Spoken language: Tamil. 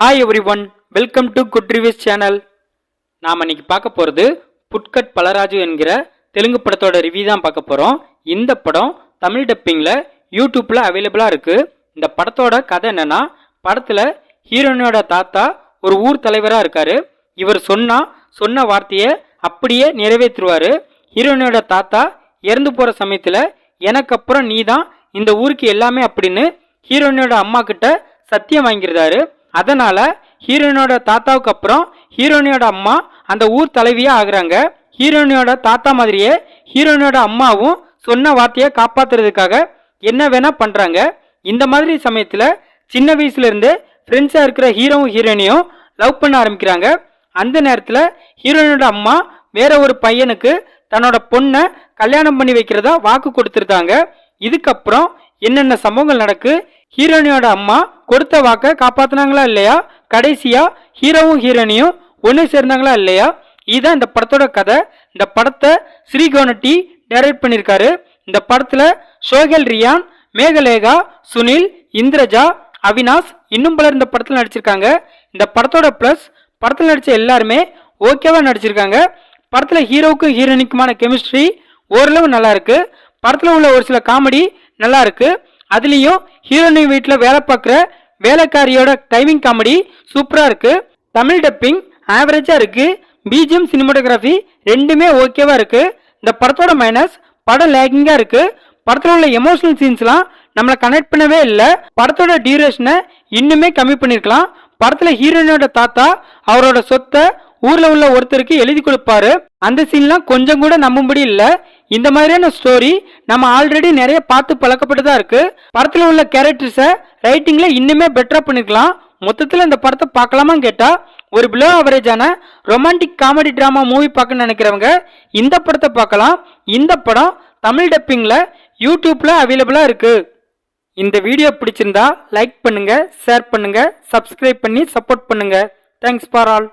Hi everyone welcome to good reviews channel நாம் இன்னைக்கு பார்க்க போகிறது புட்கட் பலராஜு என்கிற தெலுங்கு படத்தோட ரிவ்யூ தான் பார்க்க போகிறோம் இந்த படம் தமிழ் டப்பிங்கில் யூடியூப்பில் அவைலபிளாக இருக்குது இந்த படத்தோட கதை என்னன்னா படத்தில் ஹீரோயினோட தாத்தா ஒரு ஊர் தலைவராக இருக்கார். இவர் சொன்னால் சொன்ன வார்த்தையை அப்படியே நிறைவேற்றுவார். ஹீரோயினோட தாத்தா இறந்து போகிற சமயத்தில் எனக்கு அப்புறம் நீ தான் இந்த ஊருக்கு எல்லாமே அப்படின்னு ஹீரோயினோட அம்மா கிட்ட சத்தியம் வாங்கியிருந்தாரு அதனால ஹீரோயினோட தாத்தாவுக்கு அப்புறம் ஹீரோயினோட அம்மா அந்த ஊர் தலைவியா ஆகுறாங்க. ஹீரோயினோட தாத்தா மாதிரியே ஹீரோயினோட அம்மாவும் சொன்ன வார்த்தையை காப்பாத்துறதுக்காக என்ன வேணா பண்றாங்க. இந்த மாதிரி சமயத்துல சின்ன வயசுல இருந்து ஃப்ரெண்ட்ஸா இருக்கிற ஹீரோவும் ஹீரோயினையும் லவ் பண்ண ஆரம்பிக்கிறாங்க. அந்த நேரத்துல ஹீரோயினோட அம்மா வேற ஒரு பையனுக்கு தன்னோட பொண்ணை கல்யாணம் பண்ணி வைக்கிறதா வாக்கு கொடுத்துருந்தாங்க இதுக்கப்புறம் என்னென்ன சம்பவங்கள் நடக்கு ஹீரோனியோட அம்மா கொடுத்த வாக்கை காப்பாத்தினாங்களா இல்லையா? கடைசியா ஹீரோவும் ஹீரோனியும் ஒன்று சேர்ந்தாங்களா இல்லையா? இதுதான் இந்த படத்தோட கதை. இந்த படத்தை ஸ்ரீகோனட்டி டைரக்ட் பண்ணியிருக்காரு. இந்த படத்தில் ஷோகல் ரியான் மேகலேகா சுனில் இந்திரஜா அவினாஷ் இன்னும் பலர் இந்த படத்தில் நடிச்சிருக்காங்க. இந்த படத்தோட ப்ளஸ் படத்தில் நடித்த எல்லாருமே ஓகேவாக நடிச்சிருக்காங்க. படத்தில் ஹீரோவுக்கும் ஹீரோயினுக்குமான கெமிஸ்ட்ரி ஓரளவு நல்லா படத்தில் உள்ள ஒரு சில காமெடி நல்லாயிருக்கு அதுலேயும் ஹீரோயின் வீட்டில் வேலை பார்க்குற வேலைக்காரியோட டைமிங் காமெடி சூப்பராக இருக்கு. தமிழ் டப்பிங் ஆவரேஜாக இருக்கு. பிஜிஎம் சினிமாட்டோகிராஃபி ரெண்டுமே ஓகேவா இருக்கு. இந்த படத்தோட மைனஸ் படம் லேக்கிங்காக இருக்கு. படத்தில் உள்ள எமோஷனல் சீன்ஸ்லாம் நம்மளை கனெக்ட் பண்ணவே இல்லை. படத்தோட டியூரேஷனை இன்னுமே கம்மி பண்ணியிருக்கலாம் படத்தில் ஹீரோயினோட தாத்தா அவரோட சொத்தை ஊரில் உள்ள ஒருத்தருக்கு எழுதி கொடுப்பாரு. அந்த சீன்லாம் கொஞ்சம் கூட நம்பும்படி இல்ல. இந்த மாதிரியான ஸ்டோரி நம்ம ஆல்ரெடி நிறைய பார்த்து பழக்கப்பட்டுதான் இருக்கு. படத்துல உள்ள கேரக்டர்ஸை ரைட்டிங்ல இன்னுமே பெட்டரா பண்ணிக்கலாம் மொத்தத்தில் இந்த படத்தை பார்க்கலாமான்னு கேட்டா ஒரு பிலோ அவரேஜான ரொமான்டிக் காமெடி டிராமா மூவி பார்க்க நினைக்கிறவங்க இந்த படத்தை பார்க்கலாம். இந்த படம் தமிழ் டப்பிங்கில் யூடியூப்பில் அவைலபிளாக இருக்கு. இந்த வீடியோ பிடிச்சிருந்தா லைக் பண்ணுங்க ஷேர் பண்ணுங்க சப்ஸ்கிரைப் பண்ணி சப்போர்ட் பண்ணுங்க. Thanks for all